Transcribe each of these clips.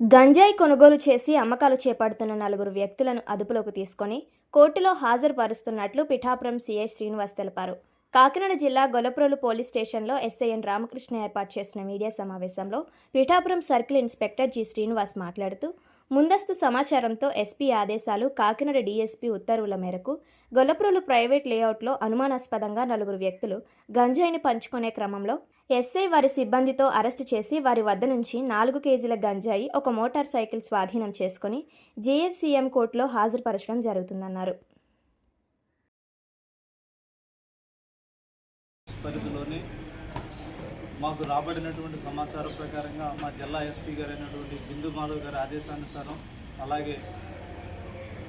గంజాయి కొనుగోలు చేసి అమ్మకాలు చేపడుతున్న నలుగురు వ్యక్తులను అదుపులోకి తీసుకొని కోర్టులో హాజరుపరుస్తున్నట్లు పిఠాపురం సీఐ శ్రీనివాస్ తెలిపారు. కాకినాడ జిల్లా గొలప్రోలు పోలీస్ స్టేషన్లో ఎస్ఐఎన్ రామకృష్ణ ఏర్పాటు చేసిన మీడియా సమావేశంలో Pithapuram circle inspector G Srinivas మాట్లాడుతూ ముందస్తు సమాచారంతో ఎస్పీ ఆదేశాలు కాకినాడ డీఎస్పీ ఉత్తర్వుల మేరకు గొల్లప్రోలు ప్రైవేట్ లేఅవుట్లో అనుమానాస్పదంగా నలుగురు వ్యక్తులు గంజాయిని పంచుకునే క్రమంలో ఎస్ఐ వారి సిబ్బందితో అరెస్టు చేసి వారి వద్ద నుంచి నాలుగు కేజీల గంజాయి ఒక మోటార్ సైకిల్ స్వాధీనం చేసుకుని జేఎఫ్సీఎం కోర్టులో హాజరుపరచడం జరుగుతుందన్నారు. పరిధిలోని మాకు రాబడినటువంటి సమాచారం ప్రకారంగా మా జిల్లా ఎస్పీ గారు అయినటువంటి బిందు మాధవ్ గారి ఆదేశానుసారం అలాగే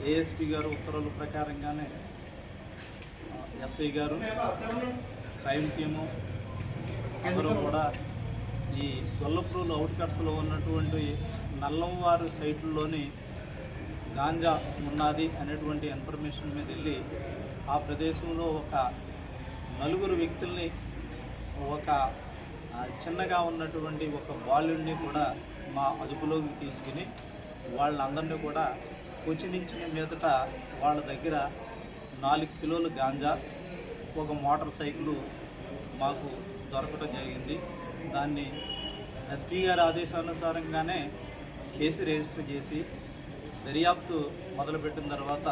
ఏఎస్పీ గారు ఉత్తర్వుల ప్రకారంగానే ఎస్ఐ గారు క్రైమ్ టీము అందరూ కూడా ఈ గొల్లప్రూలు అవుట్కట్స్లో ఉన్నటువంటి నల్లంవారు సైట్లోని గాంజా ఉన్నది అనేటువంటి ఇన్ఫర్మేషన్ మీద వెళ్ళి ఆ ప్రదేశంలో ఒక నలుగురు వ్యక్తుల్ని ఒక చిన్నగా ఉన్నటువంటి ఒక బాలుడిని కూడా మా అదుపులోకి తీసుకుని వాళ్ళందరినీ కూడా కొచ్చినించిన మీదట వాళ్ళ దగ్గర నాలుగు కిలోలు గాంజా ఒక మోటార్ సైకిల్ మాకు దొరకడం జరిగింది. దాన్ని ఎస్పీ గారి ఆదేశానుసారంగానే కేసు రిజిస్టర్ చేసి దర్యాప్తు మొదలుపెట్టిన తర్వాత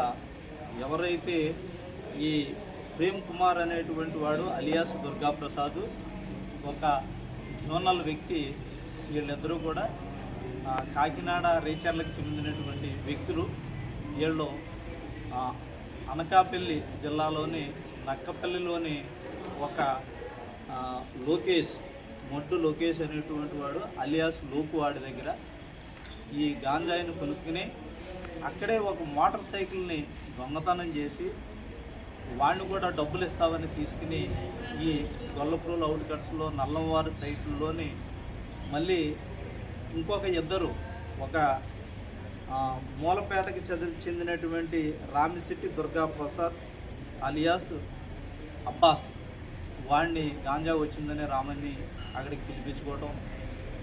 ఎవరైతే ఈ ప్రేమ్ కుమార్ అనేటువంటి వాడు అలియాస్ దుర్గా ప్రసాద్ ఒక జోనల్ వ్యక్తి వీళ్ళిద్దరూ కూడా కాకినాడ రీచర్లకు చెందినటువంటి వ్యక్తులు. వీళ్ళు అనకాపల్లి జిల్లాలోని నక్కపల్లిలోని ఒక లోకేష్ మొట్టు లోకేష్ అనేటువంటి వాడు అలియాస్ లోపు వాడి దగ్గర ఈ గాంజాయిని కొనుక్కుని అక్కడే ఒక మోటార్ సైకిల్ని దొంగతనం చేసి వాడిని కూడా డబ్బులు ఇస్తామని తీసుకుని ఈ గొల్లపూలు అవుట్ కట్స్లో నల్లంవారు సైట్లలోని మళ్ళీ ఇంకొక ఇద్దరు ఒక మూలపేటకి చదివి చెందినటువంటి రామిశెట్టి దుర్గా ప్రసాద్ అలియాస్ అబ్బాస్. వాడిని గాంజా వచ్చిందని రామన్ని అక్కడికి పిలిపించుకోవటం.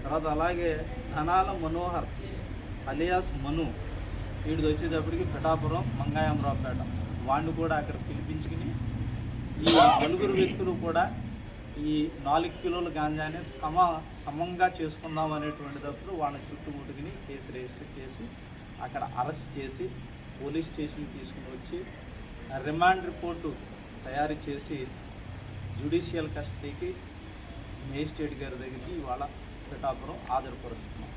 తర్వాత అలాగే ధనాల మనోహర్ అలియాస్ మను వీడికి వచ్చేటప్పటికి పిఠాపురం మంగాయంరావుపేట. వాడిని కూడా అక్కడ పిలిపించుకుని ఈ నలుగురు వ్యక్తులు కూడా ఈ నాలుగు కిలోల గాంజాని సమ సమంగా చేసుకుందాం అనేటువంటిదప్పుడు వాళ్ళని చుట్టుముట్టుకుని కేసు రిజిస్టర్ చేసి అక్కడ అరెస్ట్ చేసి పోలీస్ స్టేషన్కి తీసుకుని వచ్చి రిమాండ్ రిపోర్టు తయారు చేసి జ్యుడిషియల్ కస్టడీకి మేజిస్ట్రేట్ గారి దగ్గరికి ఇవాళ పిఠాపురం ఆధారపరుస్తున్నాం